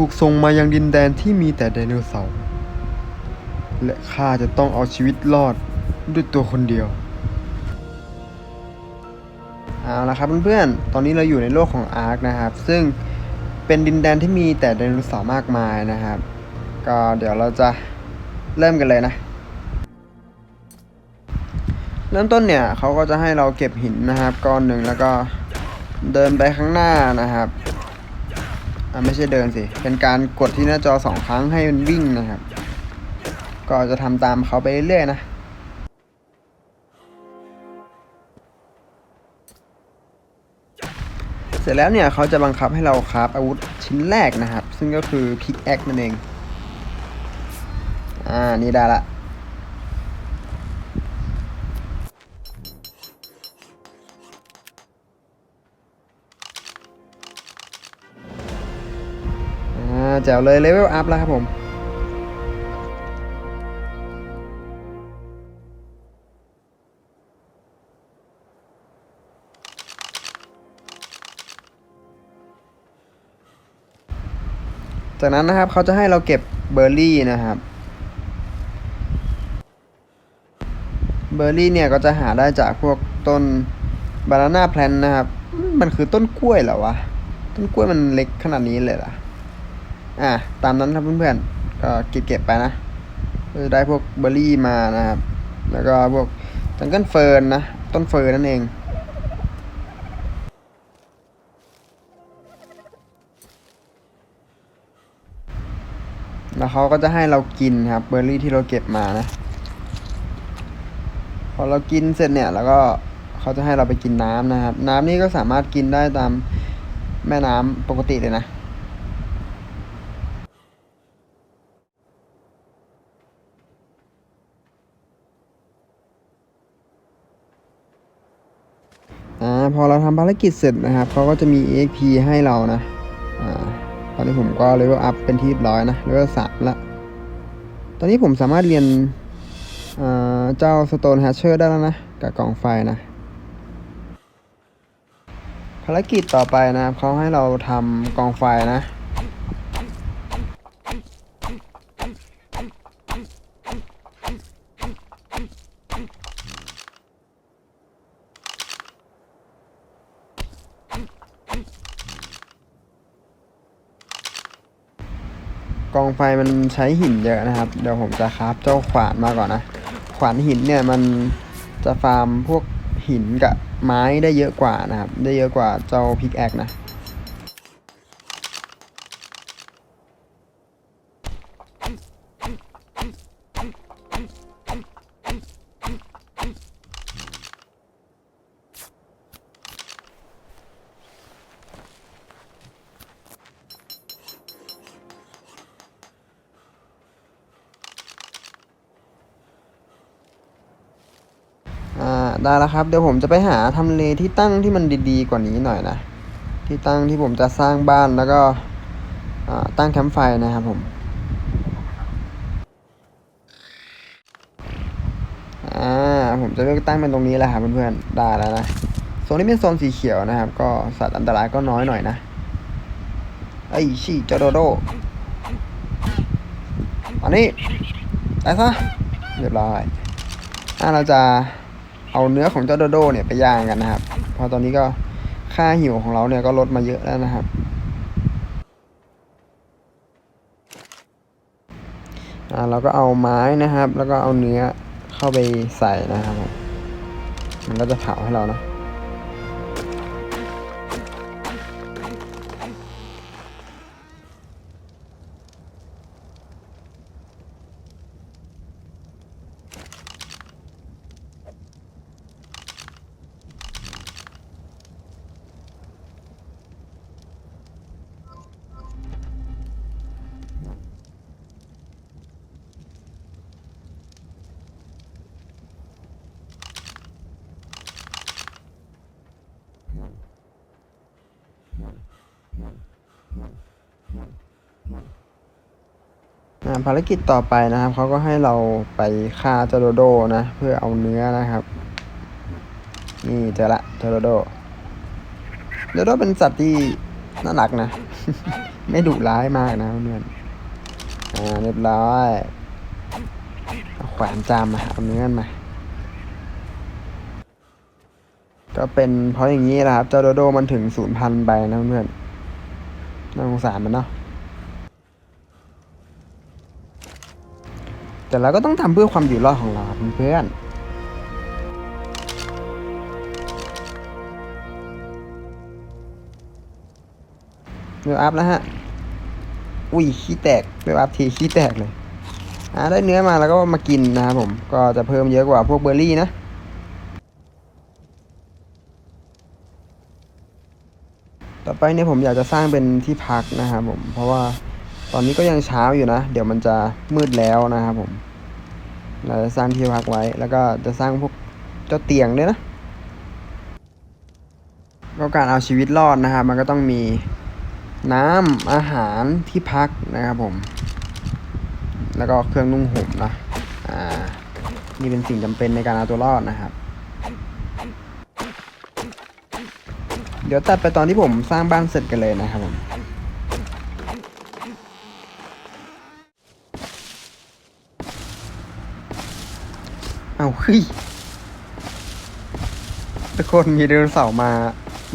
ถูกส่งมายังดินแดนที่มีแต่ไดโนเสาร์ และข้าจะต้องเอาชีวิตรอดด้วยตัวคนเดียว เอาละครับเพื่อนๆ ตอนนี้เราอยู่ในโลกของอาร์คนะครับ ซึ่งเป็นดินแดนที่มีแต่ไดโนเสาร์มากมายนะครับ ก็เดี๋ยวเราจะเริ่มกันเลยนะ เริ่มต้นเนี่ยเขาก็จะให้เราเก็บหินนะครับ ก้อนหนึ่งแล้วก็เดินไปข้างหน้านะครับ อ่าไม่ใช่เดินสิ เป็นการกดที่หน้าจอสองครั้งให้มันวิ่งนะครับ ก็จะทำตามเขาไปเรื่อยๆนะเสร็จแล้วเนี่ยเขาจะบังคับให้เราคราฟอาวุธชิ้นแรกนะครับ ซึ่งก็คือพิกแอคนั่นเอง อ่า นี่ได้ละ แจ๋วเลยเลเวลอัพแล้วครับผมจากนั้นนะครับเขาจะให้เราเก็บเบอร์รี่นะครับ เบอร์รี่เนี่ยก็จะหาได้จากพวกต้นบานาน่าแพลนนะครับ มันคือต้นกล้วยเหรอวะ ต้นกล้วยมันเล็กขนาดนี้เลยเหร อะตามนั้นครับเพื่อนๆก็เก็บเก็บๆไปนะได้พวกเบอร์รี่มานะครับ แล้วก็พวกจังเกิลเฟิร์นนะ ต้นเฟิร์นนั่นเองแล้วเขาก็จะให้เรากินครับเบอร์รี่ที่เราเก็บมานะ พอเรากินเสร็จเนี่ย แล้วก็เขาจะให้เราไปกินน้ำนะครับ น้ำนี่ก็สามารถกินได้ตามแม่น้ำปกติเลยนะ อ่าพอเราทำภารกิจเสร็จนะครับเขาก็จะมี EXP ให้เรานะอ่าตอนนี้ผมก็เลเวลอัพเป็นที่ร้อยนะเลเวลสามละตอนนี้ผมสามารถเรียนอ่าเจ้า Stone Hatcher ได้แล้วนะ กับกล่องไฟนะ ภารกิจต่อไปนะครับเขาให้เราทำกองไฟนะ ก องไฟมันใช้หินเยอะนะครับ เดี๋ยวผมจะคราฟเจ้าขวานมาก่อนนะ ขวานหินเนี่ยมันจะฟาร์มพวกหินกับไม้ได้เยอะกว่านะครับ ได้เยอะกว่าเจ้าพิกแอคนะ อ่า ได้แล้วครับ เดี๋ยวผมจะไปหาทำเลที่ตั้งที่มันดีๆ กว่านี้หน่อยนะ ที่ตั้งที่ผมจะสร้างบ้านแล้วก็ตั้งแคมป์ไฟนะครับผมอ่าผมจะเลือกตั้งเป็นตรงนี้แหละครับเพื่อนๆได้แล้วนะโซนนี้เป็นโซนสีเขียวนะครับ ก็สัตว์อันตรายก็น้อยหน่อยนะไอ้ชี่จาโดโดอันนี้ไปซะเรียบร้อยอ่าเราจะ เอาเนื้อของเจ้าโดโดเนี่ยไปย่างกันนะครับ เพราะตอนนี้ก็ค่าหิวของเราเนี่ยก็ลดมาเยอะแล้วนะครับอ่าเราก็เอาไม้นะครับ แล้วก็เอาเนื้อเข้าไปใส่นะครับมมันก็จะเผาให้เราเนาะ ภารกิจต่อไปนะครับเขาก็ให้เราไปฆ่าเจโดโดนะ เพื่อเอาเนื้อนะครับ นี่เจอละเจ้าโดโดโดโดเป็นสัตว์ที่น่ารักนะ ไม่ดุร้ายมากนะเพื่อนอ่าเรียบร้อยเอาแขวนจามมาเอาเนื้อมาก็เป็นเพราะอย่างนี้แหละครับเจโดโดมันถึงศูนย์พันไปนะเพื่อนน่าสงสารมันเนาะ เราก็ต้องทำเพื่อความอยู่รอดของเราเพื่อนเนื้ออัพแล้วฮะ อุ้ยขี้แตกเนื้ออัพทีขี้แตกเลยอ่าได้เนื้อมาแล้วก็มากินนะครับผม ก็จะเพิ่มเยอะกว่าพวกเบอร์รี่นะต่อไปเนี่ยผมอยากจะสร้างเป็นที่พักนะครับผม เพราะว่าตอนนี้ก็ยังเช้าอยู่นะ เดี๋ยวมันจะมืดแล้วนะครับผม เราจะสร้างที่พักไว้ แล้วก็จะสร้างพวกเจ้าเตียงด้วยนะก็การเอาชีวิตรอดนะครับ มันก็ต้องมีน้ำอาหารที่พักนะครับผม แล้วก็เครื่องนุ่งห่มนะอ่านี่เป็นสิ่งจำเป็นในการเอาตัวรอดนะครับ เดี๋ยวตัดไปตอนที่ผมสร้างบ้านเสร็จกันเลยนะครับผม เอาเฮ้ยทุกคนมีไดโนเสาร์มา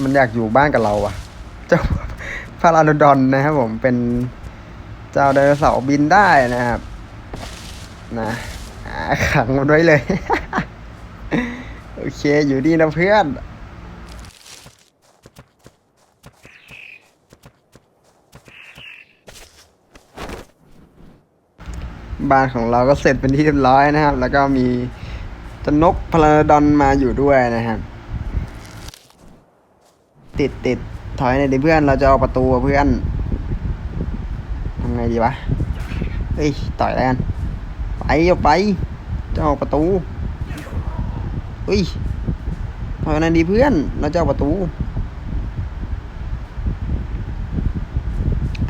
มันอยากอยู่บ้านกับเราอะเจ้าพาราโดดอนนะครับผมเป็นเจ้าไดโนเสาร์บินได้นะครับ นะขังมันไว้เลย โอเคอยู่ดีนะเพื่อนบ้านของเราก็เสร็จเป็นที่เรียบร้อยนะครับ แล้วก็มี จานกพลาดอนมาอยู่ด้วยนะครับ ติดติดถอยหน่อยดิเพื่อนเราจะเอาประตูเพื่อนทำไงดีวะเฮ้ยต่อยแล้วกันไปเอาไปจะออกประตูเฮ้ยถอยหน่อยดิเพื่อนเราจะเอาประตู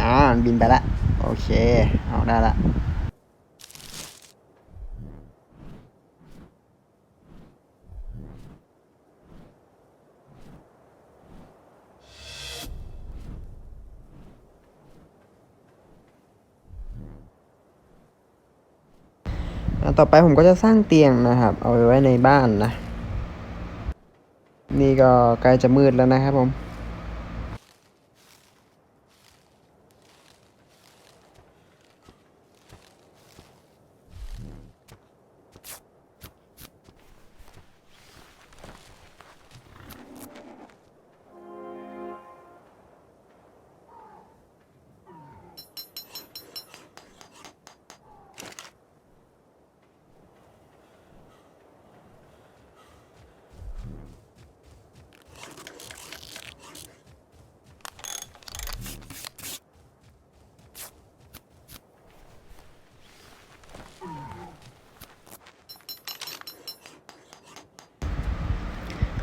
อ่าบินไปละโอเคเอาได้ละ ต่อไปผมก็จะสร้างเตียงนะครับ เอาไว้ในบ้านนะ นี่ก็ใกล้จะมืดแล้วนะครับผม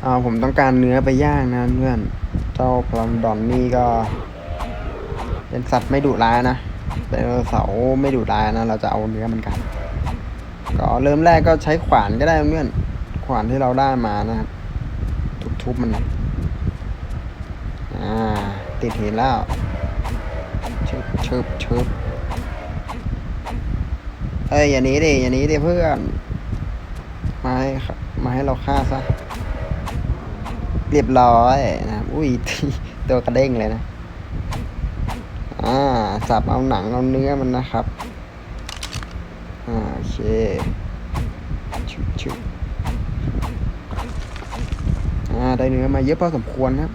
อ่าผมต้องการเนื้อไปย่างนะเพื่อน เจ้าพลอมดอนนี่ก็ เป็นสัตว์ไม่ดุร้ายนะเป็นเสาไม่ดุร้ายนะ เราจะเอาเนื้อมันกัน ก็เริ่มแรกก็ใช้ขวานก็ได้เพื่อน ขวานที่เราได้มานะครับ ทุบๆมันอ่าติดหินแล้วชึบชึบชึบเอ้ย อย่าหนี้ดิ อย่าหนี้ดิเพื่อน มาให้มาให้เราฆ่าซะ เรียบร้อยนะครับอุ้ยตัวกระเด้งเลยนะอ่าสับเอาหนังเอาเนื้อมันนะครับอ่าโอเคชุบชุบอ่าได้เนื้อมาเยอะพอสมควรครับ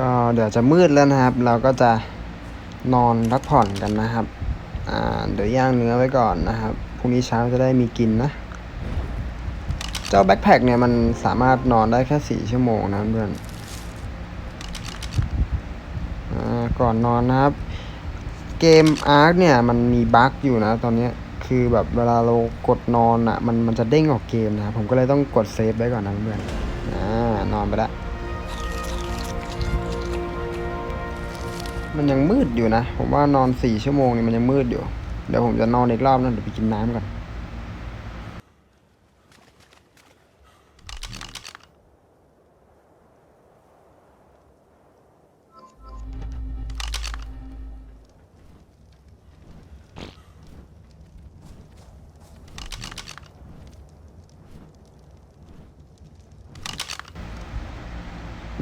ก็เดี๋ยวจะมืดแล้วนะครับ เราก็จะนอนพักผ่อนกันนะครับ อ่า เดี๋ยวย่างเนื้อไว้ก่อนนะครับ พรุ่งนี้เช้าจะได้มีกินนะ เจ้าแบ็คแพคเนี่ยมันสามารถนอนได้แค่สี่ชั่วโมงนะเพื่อนอก่อนนอนนะครับ เกมอาร์คเนี่ยมันมีบั๊กอยู่นะตอนนี้คือแบบเวลาเรากดนอนอะมันมันจะเด้งออกเกมนะครับผมก็เลยต้องกดเซฟไว้ก่อนนะเพื่อนอ่านอนไปละ มันยังมืดอยู่นะ ผมว่านอนสี่ชั่วโมงนี่มันยังมืดอยู่ เดี๋ยวผมจะนอนอีกรอบนะเดี๋ยวไปกินน้ำก่อน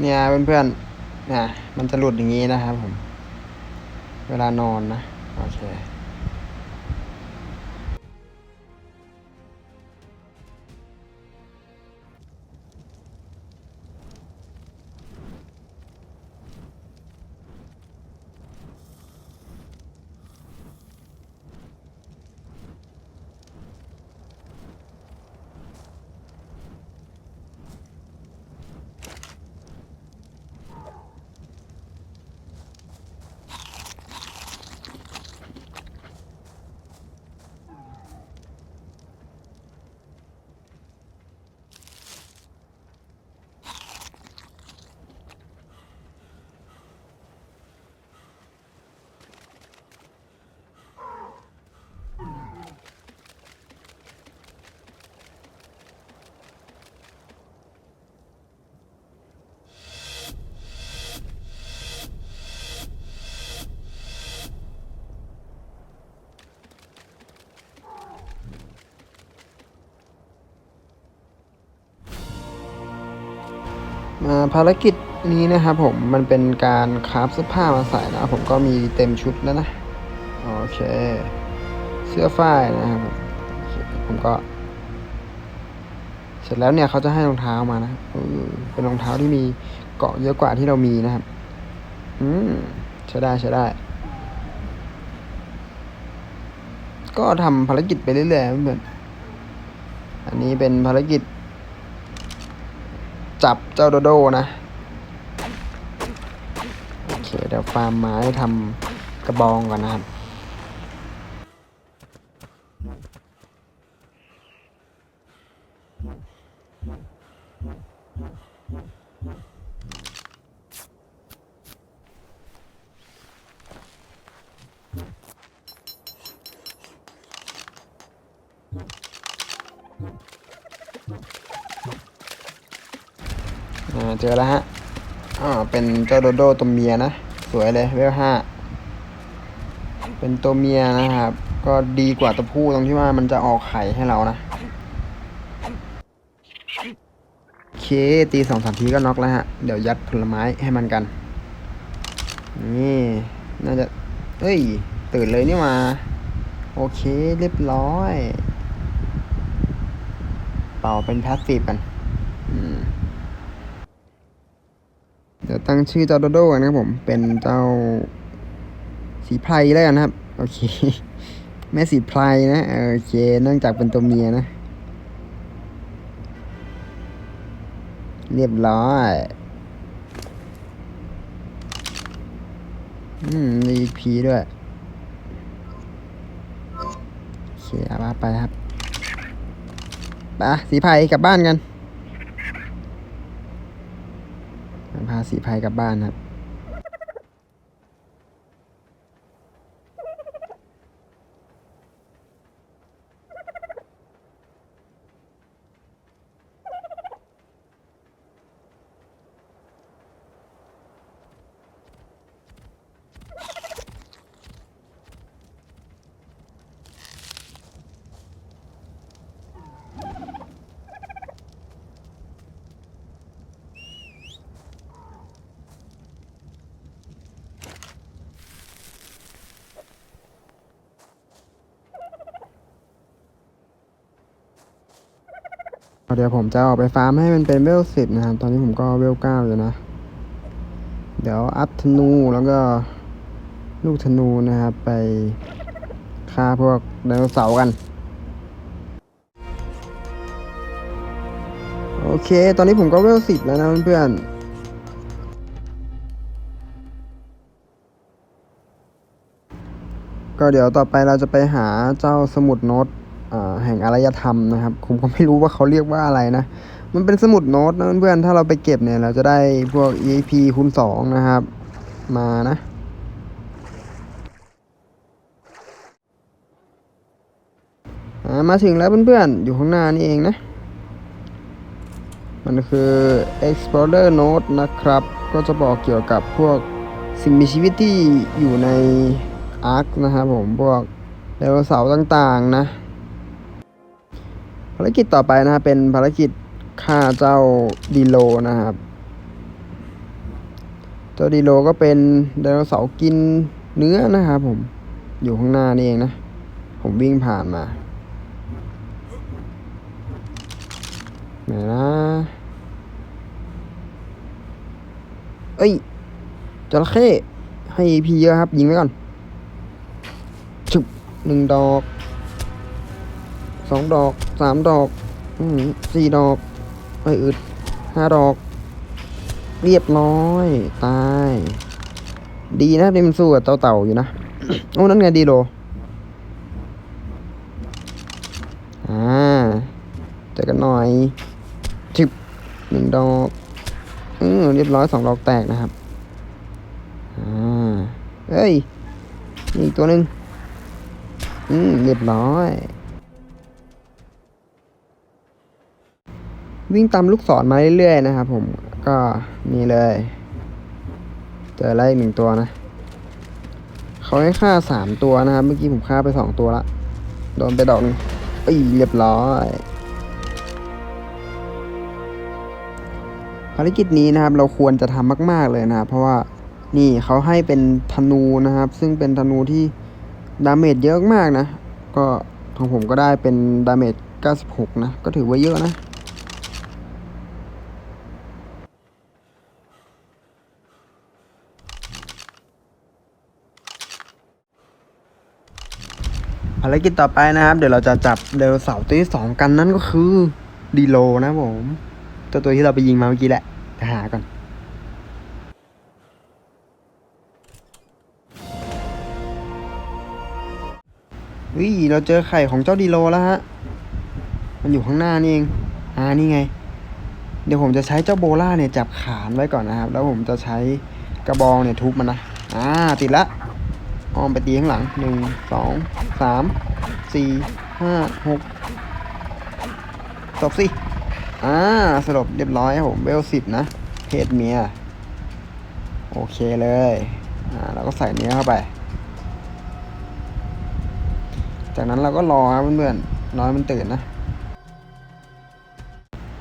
เนี่ยเพื่อนๆเนี่ยมันจะหลุดอย่างนี้นะครับผม เวลานอนนะ โอเค ภารกิจนี้นะครับผมมันเป็นการคราฟเสื้อผ้ามาใส่นะผมก็มีเต็มชุดแล้วนะ โอเค เสื้อฝ้ายนะครับผมก็ เสร็จแล้วเนี่ยเขาจะให้รองเท้ามานะเป็นรองเท้าที่มีเกาะเยอะกว่าที่เรามีนะครับ อืมใช้ได้ใช้ได้ ก็ทำภารกิจไปเรื่อยๆเพื่อนอันนี้เป็นภารกิจ จับเจ้าโดโดนะ โอเค เดี๋ยวฟาร์มไม้ทำกระบองก่อนนะครับ อ่าเจอแล้วฮะ อ่า เป็นเจ้าโดโดตัวเมียนะ สวยเลยเวลห้า เป็นตัวเมียนะครับ ก็ดีกว่าตัวผู้ตรงที่ว่ามันจะออกไข่ให้เรานะ โอเค ตีสองสามทีก็น็อกแล้วฮะ เดี๋ยวยัดผลไม้ให้มันกัน นี่ น่าจะ เอ้ย ตื่นเลยนี่มา โอเค เรียบร้อย เป่าเป็นพาสซีฟกัน อืม เดี๋ยวตั้งชื่อเจ้าโดโดกันนะครับผม เป็นเจ้าสีไพรแล้วกันนะครับ โอเค แม่สีไพรนะโอเคเนื่องจากเป็นตัวเมียนะ เรียบร้อยอืมมีพีด้วยโอเคเอาว่าไปครับไปสีไพรกลับบ้านกัน พาสีภัยกลับบ้านครับ เดี๋ยวผมจะออกไปฟาร์มให้มันเป็นเวลสิบนะครับ ตอนนี้ผมก็เวลเก้าอยู่นะ เดี๋ยวอัพธนูแล้วก็ลูกธนูนะครับ ไปฆ่าพวกไดโนเสาร์กัน โอเค ตอนนี้ผมก็เวลสิบแล้วนะเพื่อนก็เดี๋ยวต่อไปเราจะไปหาเจ้าสมุดโน้ต แห่งอารยธรรมนะครับผมก็ไม่รู้ว่าเขาเรียกว่าอะไรนะ มันเป็นสมุดโน้ตนะเพื่อนๆถ้าเราไปเก็บเนี่ย เราจะได้พวก EAP คูณสองนะครับ มานะมาถึงแล้วเพื่อนๆ อยู่ข้างหน้านี่เองนะ มันคือ Explorer Note นะครับ ก็จะบอกเกี่ยวกับพวกสิ่งมีชีวิตที่อยู่ในอาร์คนะครับผม พวกไดโนเสาร์ต่างๆนะ ภารกิจต่อไปนะครับเป็นภารกิจฆ่าเจ้าดีโลนะครับ เจ้าดีโลก็เป็นไดโนเสาร์กินเนื้อนะครับผมอยู่ข้างหน้านี่เองนะ ผมวิ่งผ่านมาไหนนะเอ้ยจระเข้ให้พีเยอะครับ ยิงไว้ก่อนชุบหนึ่งดอกสองดอก สามดอก อืมสี่ดอกเอ้ยอึดห้าดอก เรียบร้อย ตาย ดีนะที่มันสู้กับเต่าเต่าอยู่นะ โอ้ นั่นไงดีโล อ่าเจอกันหน่อยชิบหนึ่งดอกอืมเรียบร้อยสองดอกแตกนะครับ อ่าเฮ้ยนี่อีกตัวหนึ่งอืมเรียบร้อย วิ่งตามลูกศรมาเรื่อยๆนะครับผมก็นี่เลย เจอไรอีกหนึ่งตัวนะเขาให้ฆ่าสามตัวนะครับ เมื่อกี้ผมฆ่าไปสองตัวละ โดนไปดอกนึงเอ้ยเรียบร้อยภารกิจนี้นะครับ เราควรจะทำมาก ๆเลยนะครับเพราะว่านี่เขาให้เป็นธนูนะครับ ซึ่งเป็นธนูที่ดาเมจเยอะมากนะ ก็ของผมก็ได้เป็นดาเมจ96 นะ ก็ถือว่าเยอะนะารกิจต่อไปนะครับ เดี๋ยวเราจะจับไดโนเสาร์ตัวที่สองกันนั่นก็คือดีโลนะผมตัวตัวที่เราไปยิงมาเมื่อกี้แหละไปหาก่อนวิเราเจอไข่ของเจ้าดีโลแล้วฮะ มันอยู่ข้างหน้านี่เอง อ่านี่ไง เดี๋ยวผมจะใช้เจ้าโบล่าเนี่ยจับขานไว้ก่อนนะครับ แล้วผมจะใช้กระบองเนี่ยทุบมันนะ อ่า ติดละ อ้อมไปตีข้างหลังหนึ่งสองสามสี่ห้าหกจบสิ อ่าสรุปเรียบร้อยครับผมเวลสิบนะเพศเมีย โอเคเลย อ่าเราก็ใส่เนื้อเข้าไป จากนั้นเราก็รอครับเพื่อนๆรอให้มันตื่นนะ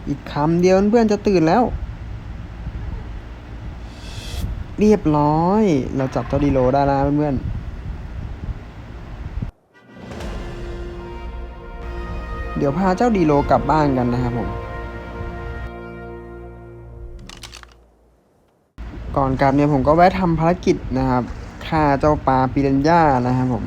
อีกคำเดียวเพื่อนๆจะตื่นแล้ว เรียบร้อย เราจับเจ้าดีโลได้แล้วเพื่อนๆ เดี๋ยวพาเจ้าดีโลกลับบ้านกันนะครับผม ก่อนกลับเนี่ยผมก็แวะทำภารกิจนะครับฆ่าเจ้าปลาปิรันย่านะครับผม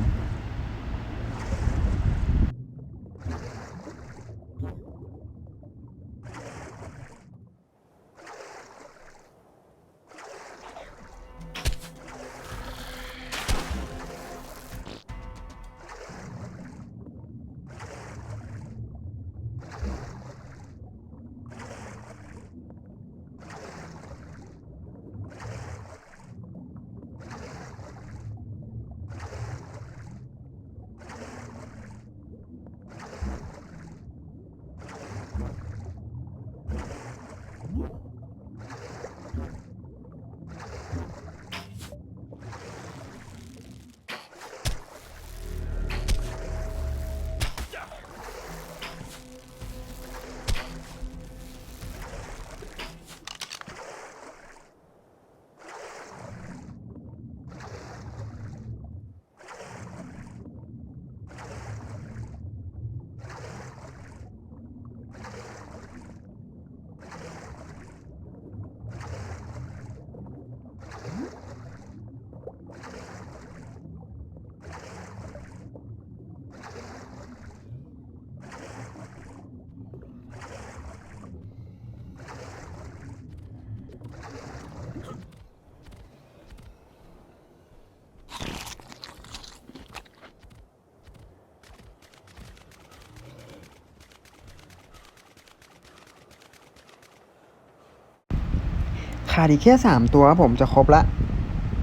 ขาดอีกแค่สามตัวครับผมจะครบละ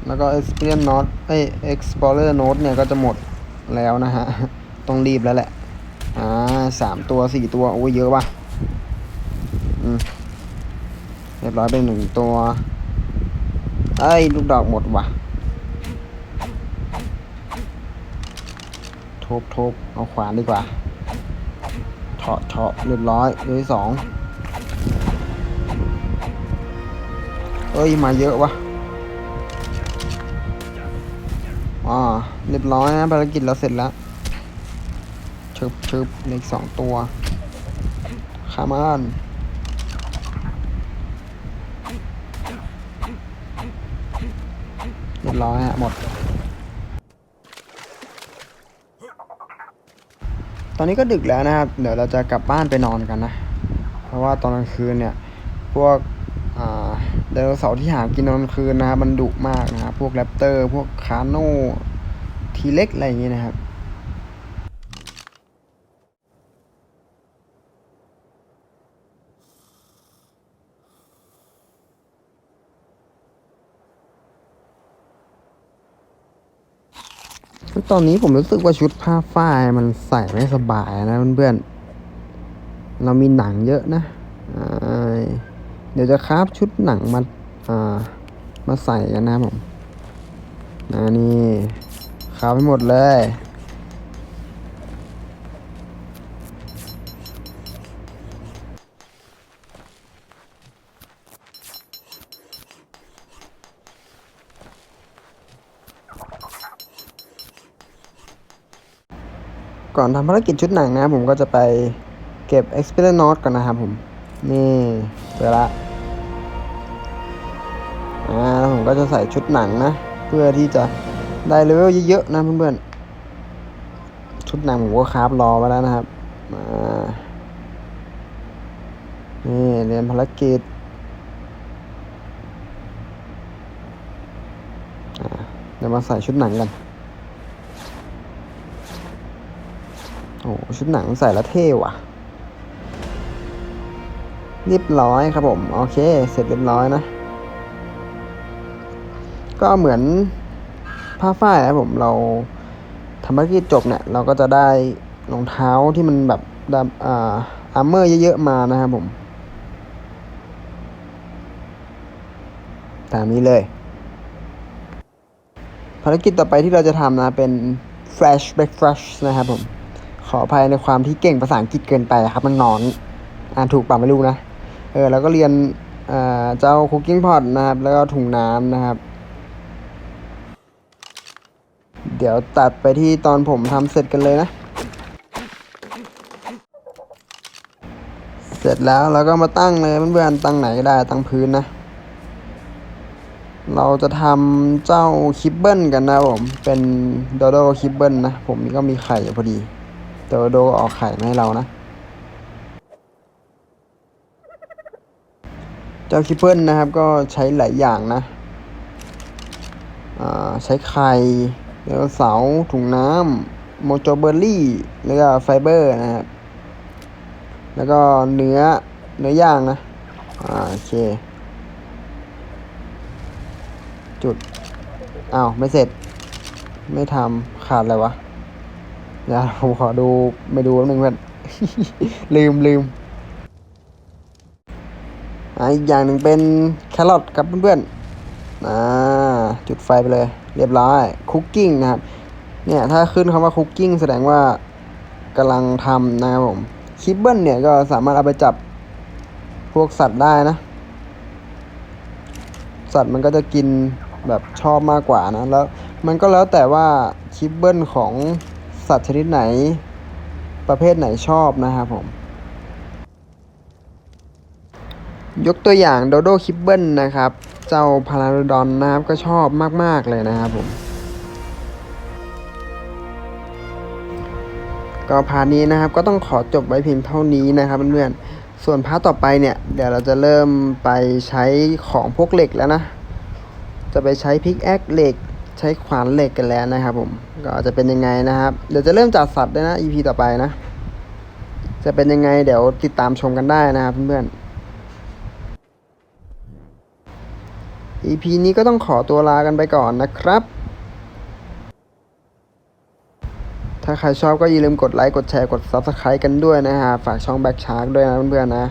แล้วก็ Experience Note เอ้ย Explorer Note เนี่ยก็จะหมดแล้วนะฮะ ต้องรีบแล้วแหละ อ่าสามตัวสี่ตัว โอ้ยเยอะว่ะ อืม เรียบร้อยไปหนึ่งตัวเอ้ลูกดอกหมดว่ะทบทบเอาขวานดีกว่าเฉาะเฉาะเรียบร้อยตัวที่สอง เอ้ย มาเยอะวะอ่าเรียบร้อยนะภารกิจเราเสร็จแล้วชึบชึบเหล็กสองตัวขามานเรียบร้อยฮะหมด ตอนนี้ก็ดึกแล้วนะครับ เดี๋ยวเราจะกลับบ้านไปนอนกันนะ เพราะว่าตอนกลางคืนเนี่ย พวกอ่า ไดโนเสาร์ที่หากินตอนกลางคืนนะครับมันดุมากนะครับพวกแรปเตอร์ พวกคาโน่ทีเล็กอะไรอย่างเงี้ยนะครับตอนนี้ผมรู้สึกว่าชุดผ้าฝ้ายมันใส่ไม่สบายนะเพื่อนๆ เรามีหนังเยอะนะ อ่า ดี๋ยวจะคราฟชุดหนังมาอ่ามาใส่กันนะผมนะนี่คราฟให้หมดเลยก่อนทำภารกิจชุดหนังนะผมก็จะไปเก็บ Experience Note ก่อนนะครับผม นี่เจอละ อ่าผมก็จะใส่ชุดหนังนะ เพื่อที่จะได้เลเวลเยอะๆนะเพื่อนๆ ชุดหนังผมก็คราฟรอไว้แล้วนะครับมานี่เรียนภารกิจเดี๋ยวมาใส่ชุดหนังกันโอ้ชุดหนังใส่แล้วเท่ว่ะเรียบร้อยครับผม โอเค เสร็จเรียบร้อยนะ ก็เหมือนผ้าฝ้ายนะครับผมเราทำภารกิจจบเนี่ย เราก็จะได้รองเท้าที่มันแบบอ่าอาร์เมอร์เยอะๆมานะครับผม ตามนี้เลย ภารกิจต่อไปที่เราจะทำนะเป็น Flash Breakfast นะครับผม ขออภัยในความที่เก่งภาษาอังกฤษเกินไปครับมันนอน อ่านถูกป่ะไม่รู้นะ เออ แล้วก็เรียนเจ้าคุกกิ้งพอ t นะครับ แล้วก็ถุงน้ำนะครับ เดี๋ยวตัดไปที่ตอนผมทำเสร็จกันเลยนะ เสร็จแล้วเราก็มาตั้งเลยเพื่อนๆตั้งไหนก็ได้ตั้งพื้นนะ เราจะทำเจ้าคิปเบิลกันนะผมเป็นโดโดคิปเบิลนะ ผมก็มีไข่อยู่พอดีโดโดก็ออกไข่มาให้เรานะ เจ้าคิปเปิลนะครับก็ใช้หลายอย่างนะอ่าใช้ไข่ ไดโนเสาถุงน้ำโมโจเบอร์รี่ แล้วก็ไฟเบอร์นะครับ แล้วก็เนื้อเนื้อย่างนะ อ่าโอเค จุดอ้าวไม่เสร็จ ไม่ทำขาดอะไรวะเดี๋ยวผมขอดูไม่ดูแป๊บนึงเพื่อนลืมลืมอ่าอีกอย่างหนึ่งเป็นแครอทครับเพื่อนๆอ่าจุดไฟไปเลย เรียบร้อยคุกกิ้งนะครับเนี่ยถ้าขึ้นคำว่าคุกกิ้งแสดงว่ากำลังทำนะครับผมคิปเบิลเนี่ยก็สามารถเอาไปจับพวกสัตว์ได้นะ สัตว์มันก็จะกินแบบชอบมากกว่านะ แล้วมันก็แล้วแต่ว่าคิปเบิลของสัตว์ชนิดไหน ประเภทไหนชอบนะครับผม ยกตัวอย่างโดโดคิปเบิลนะครับ เจ้าพาราดอนนะครับก็ชอบมาก ๆ เลยนะครับผม ก็พาร์ทนี้นะครับก็ต้องขอจบไว้เพียงเท่านี้นะครับเพื่อนๆส่วนพาร์ทต่อไปเนี่ย เดี๋ยวเราจะเริ่มไปใช้ของพวกเหล็กแล้วนะ จะไปใช้พิกแอคเหล็กใช้ขวานเหล็กกันแล้วนะครับผม ก็จะเป็นยังไงนะครับ เดี๋ยวจะเริ่มจากสัตว์ด้วยนะ EP ต่อไปนะ จะเป็นยังไงเดี๋ยวติดตามชมกันได้นะครับเพื่อนๆ EP นี้ก็ต้องขอตัวลากันไปก่อนนะครับ ถ้าใครชอบก็อย่าลืมกดไลค์ กดแชร์ กด Subscribe กันด้วยนะฮะ ฝากช่อง Back Shark ด้วยนะเพื่อนๆนะ